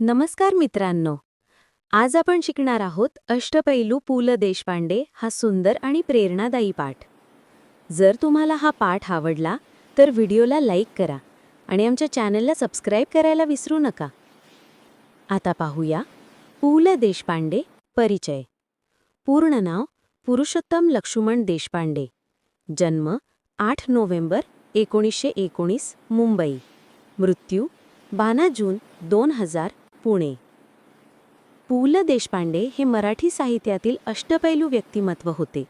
नमस्कार मित्रांनो. आज आपण शिकणार आहोत अष्टपैलू पु ल देशपांडे हा सुंदर आणि प्रेरणादायी पाठ. जर तुम्हाला हा पाठ आवडला तर व्हिडिओला लाईक करा आणि आमच्या चॅनलला सबस्क्राईब करायला विसरू नका. आता पाहूया पु ल देशपांडे परिचय. पूर्ण नाव पुरुषोत्तम लक्ष्मण देशपांडे. जन्म आठ नोव्हेंबर एकोणीसशे एकोणीस मुंबई. मृत्यू बारा जून दोन हजार पुणे. पु ल देशपांडे हे मराठी साहित्यातील अष्टपैलू व्यक्तिमत्व होते.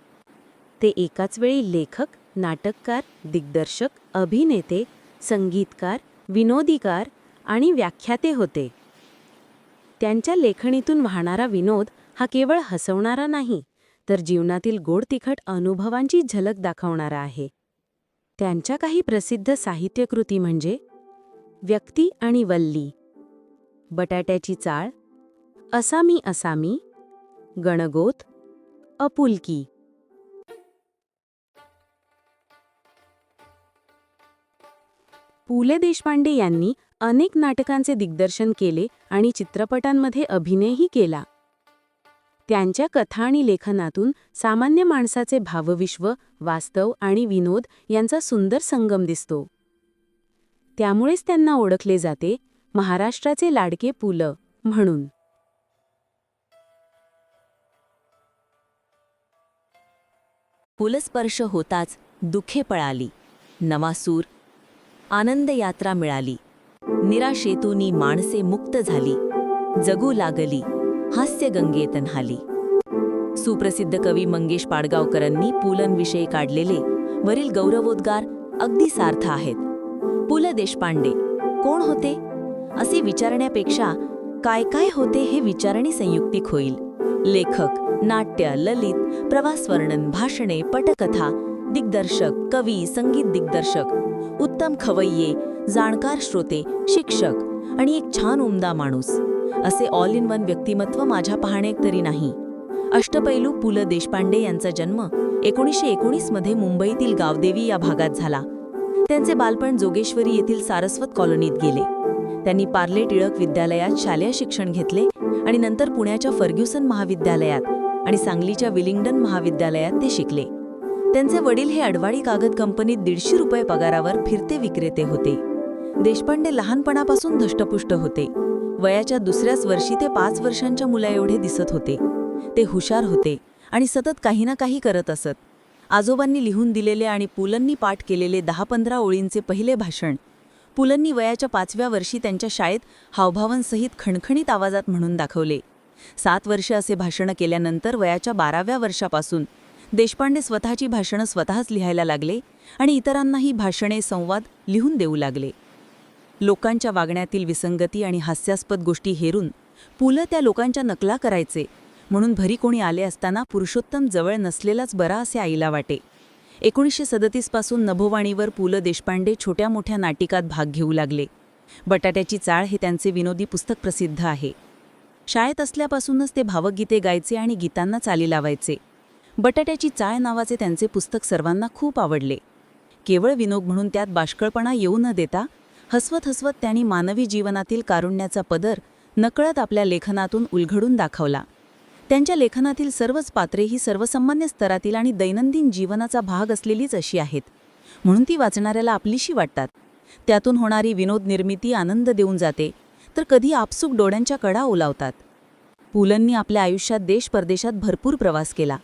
ते एकाच वेळी लेखक नाटककार दिग्दर्शक अभिनेते संगीतकार विनोदीकार आणि व्याख्याते होते. त्यांच्या लेखणीतून वाहणारा विनोद हा केवळ हसवणारा नाही तर जीवनातील गोड तिखट अनुभवांची झलक दाखवणारा आहे. त्यांच्या काही प्रसिद्ध साहित्यकृती म्हणजे व्यक्ती आणि वल्ली. बटाट्याची चाळ असामी असामी गणगोत अपुलकी. पु. ल. देशपांडे यांनी अनेक नाटकांचे दिग्दर्शन केले आणि चित्रपटांमध्ये अभिनयही केला. त्यांच्या कथा आणि लेखनातून सामान्य माणसाचे भावविश्व वास्तव आणि विनोद यांचा सुंदर संगम दिसतो. त्यामुळेच त्यांना ओळखले जाते महाराष्ट्राचे लाडके पुल म्हणून. पुलस्पर्श होताच दुखे पळाली. नवासूर आनंद यात्रा मिळाली. निराशेतूनी माणसे मुक्त झाली. जगू लागली हास्य गंगेत न्हाली. सुप्रसिद्ध कवी मंगेश पाडगावकरांनी पुलंविषयी काढलेले वरील गौरवोद्गार अगदी सार्थ आहेत. पु ल देशपांडे कोण होते? असे विचारण्यापेक्षा काय काय होते हे विचारणे संयुक्तिक होईल लेखक नाट्य ललित प्रवासवर्णन भाषणे पटकथा दिग्दर्शक कवी संगीत दिग्दर्शक उत्तम खवय्ये जाणकार श्रोते शिक्षक आणि एक छान उमदा माणूस. असे ऑल इन वन व्यक्तिमत्व माझ्या पाहण्यात तरी नाही. अष्टपैलू पु ल देशपांडे यांचा जन्म एकोणीसशे एकोणीसमध्ये मुंबईतील गावदेवी या भागात झाला. त्यांचे बालपण जोगेश्वरी येथील सारस्वत कॉलनीत गेले. त्यांनी पार्ले टिळक विद्यालयात शालेय शिक्षण घेतले आणि नंतर पुण्याच्या फर्ग्युसन महाविद्यालयात आणि सांगलीच्या विलिंग्डन महाविद्यालयात ते शिकले. त्यांचे वडील हे अडवाळी कागद कंपनीत दीडशे रुपये पगारावर फिरते विक्रेते होते. देशपांडे लहानपणापासून धष्टपुष्ट होते. वयाच्या दुसऱ्याच वर्षी ते पाच वर्षांच्या मुलाएवढे दिसत होते. ते हुशार होते आणि सतत काही ना काही करत असत. आजोबांनी लिहून दिलेले आणि पुलंनी पाठ केलेले दहा पंधरा ओळींचे पहिले भाषण पुलंनी वयाच्या पाचव्या वर्षी त्यांच्या शाळेत हावभावांसहित खणखणीत आवाजात म्हणून दाखवले. सात वर्ष असे भाषणं केल्यानंतर वयाच्या बाराव्या वर्षापासून देशपांडे स्वतःची भाषणं स्वतःच लिहायला लागले आणि इतरांनाही भाषणे संवाद लिहून देऊ लागले. लोकांच्या वागण्यातील विसंगती आणि हास्यास्पद गोष्टी हेरून पु ल त्या लोकांच्या नकला करायचे म्हणून भरी कोणी आले असताना पुरुषोत्तम जवळ नसलेलाच बरा असे आईला वाटे. एकोणीसशे सदतीसपासून नभोवाणीवर पु ल देशपांडे छोट्या मोठ्या नाटिकात भाग घेऊ लागले. बटाट्याची चाळ हे त्यांचे विनोदी पुस्तक प्रसिद्ध आहे. शाळेत असल्यापासूनच ते भावगीते गायचे आणि गीतांना चाली लावायचे. बटाट्याची चाळ नावाचे त्यांचे पुस्तक सर्वांना खूप आवडले. केवळ विनोद म्हणून त्यात बाष्कळपणा येऊ न देता हसवत हसवत त्यांनी मानवी जीवनातील कारुण्याचा पदर नकळत आपल्या लेखनातून उलघडून दाखवला. त्यांच्या लेखनातील सर्वच पात्रे ही सर्वसामान्य स्तरातील आणि दैनंदिन जीवनाचा भाग असलेलीच अशी आहेत. म्हणून ती वाचणाऱ्याला आपलीशी वाटतात. त्यातून होणारी विनोद निर्मिती आनंद देऊन जाते. तर कधी आपसूक डोळ्यांच्या कडा ओलावतात. पुलंनी आपल्या आयुष्यात देश परदेशात भरपूर प्रवास केला.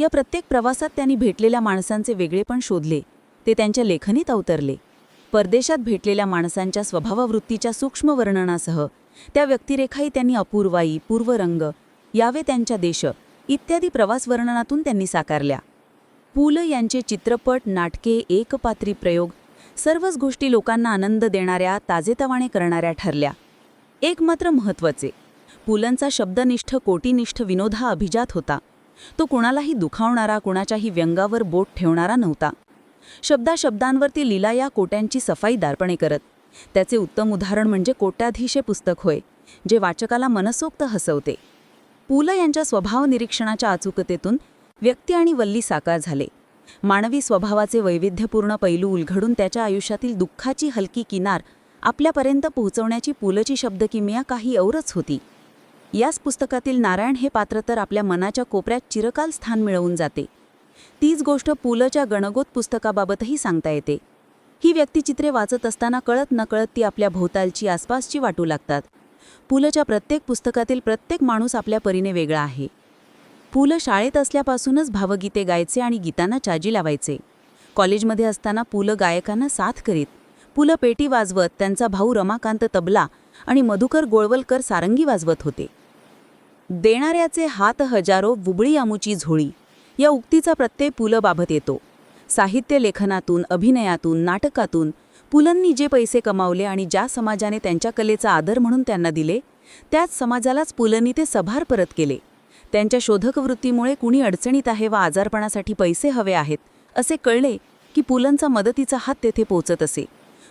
या प्रत्येक प्रवासात त्यांनी भेटलेल्या माणसांचे वेगळेपण शोधले. ते त्यांच्या लेखनीत अवतरले. परदेशात भेटलेल्या माणसांच्या स्वभाववृत्तीच्या सूक्ष्म वर्णनासह त्या व्यक्तिरेखाही त्यांनी अपूर्वाई पूर्वरंग यावे त्यांच्या देश इत्यादी प्रवास वर्णनातून त्यांनी साकारल्या. पुल यांचे चित्रपट नाटके एकपात्री प्रयोग सर्वच गोष्टी लोकांना आनंद देणाऱ्या ताजेतवाने करणाऱ्या ठरल्या. एक मात्र महत्त्वाचे पुलंचा शब्दनिष्ठ कोटीनिष्ठ विनोद हा अभिजात होता. तो कुणालाही दुखावणारा कुणाच्याही व्यंगावर बोट ठेवणारा नव्हता. शब्दाशब्दांवरती लीला या कोट्यांची सफाई दारपणे करत. त्याचे उत्तम उदाहरण म्हणजे कोट्याधीश पुस्तक होय जे वाचकाला मनसोक्त हसवते. पु ल यांच्या स्वभाव निरीक्षणाच्या अचूकतेतून व्यक्ती आणि वल्ली साकार झाले. मानवी स्वभावाचे वैविध्यपूर्ण पैलू उलघडून त्याच्या आयुष्यातील दुःखाची हलकी किनार आपल्यापर्यंत पोहोचवण्याची पुलची शब्दकिमिया काही औरच होती. याच पुस्तकातील नारायण हे पात्र तर आपल्या मनाच्या कोपऱ्यात चिरकाल स्थान मिळवून जाते. तीच गोष्ट पुलच्या गणगोत पुस्तकाबाबतही सांगता येते. ही व्यक्तिचित्रे वाचत असताना कळत नकळत ती आपल्या भोवतालची आसपासची वाटू लागतात. पुलच्या प्रत्येक पुस्तकातील प्रत्येक माणूस आपल्या परीने वेगळा आहे. पुलं शाळेत असल्यापासूनच भावगीते गायचे आणि गीतांना चाजी लावायचे. कॉलेजमध्ये असताना पुलं गायकांना साथ करीत पुलं पेटी वाजवत त्यांचा भाऊ रमाकांत तबला आणि मधुकर गोळवलकर सारंगी वाजवत होते. देणाऱ्याचे हात हजारो बुबळी आमुची झोळी. या उक्तीचा प्रत्यय पु ल बाबत येतो. साहित्य लेखनातून अभिनयातून नाटकातून पुलंनी जे पैसे कमावले आणि ज्या समाजाने त्यांच्या कलेचा आदर म्हणून त्यांना दिले त्याच समाजालाच पुलंनी ते सभार परत केले. त्यांच्या शोधकवृत्तीमुळे कुणी अडचणीत आहे व आजारपणासाठी पैसे हवे आहेत असे कळले की पुलंचा मदतीचा हात तेथे पोचत असे.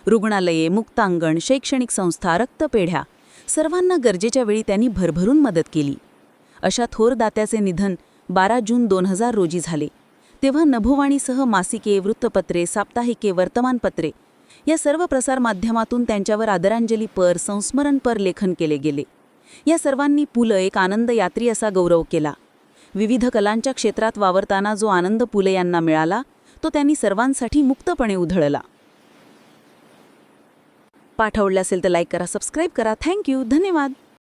रुग्णालये मुक्तांगण शैक्षणिक संस्था रक्तपेढ्या सर्वांना गरजेच्या वेळी त्यांनी भरभरून मदत केली. अशा थोर दात्याचे निधन बारा जून दोन हजार रोजी झाले. तेव्हा नभोवाणीसह मासिके वृत्तपत्रे साप्ताहिके वर्तमानपत्रे या सर्व प्रसारमाध्यमातून त्यांच्यावर आदरांजलीपर संस्मरणपर लेखन केले गेले. या सर्वांनी पुलं एक आनंद यात्री असा गौरव केला. विविध कलांच्या क्षेत्रात वावरताना जो आनंद पुले यांना मिळाला तो त्यांनी सर्वांसाठी मुक्तपणे उधळला. पाठ आवडला असेल तर लाईक करा सबस्क्राईब करा. थँक्यू धन्यवाद.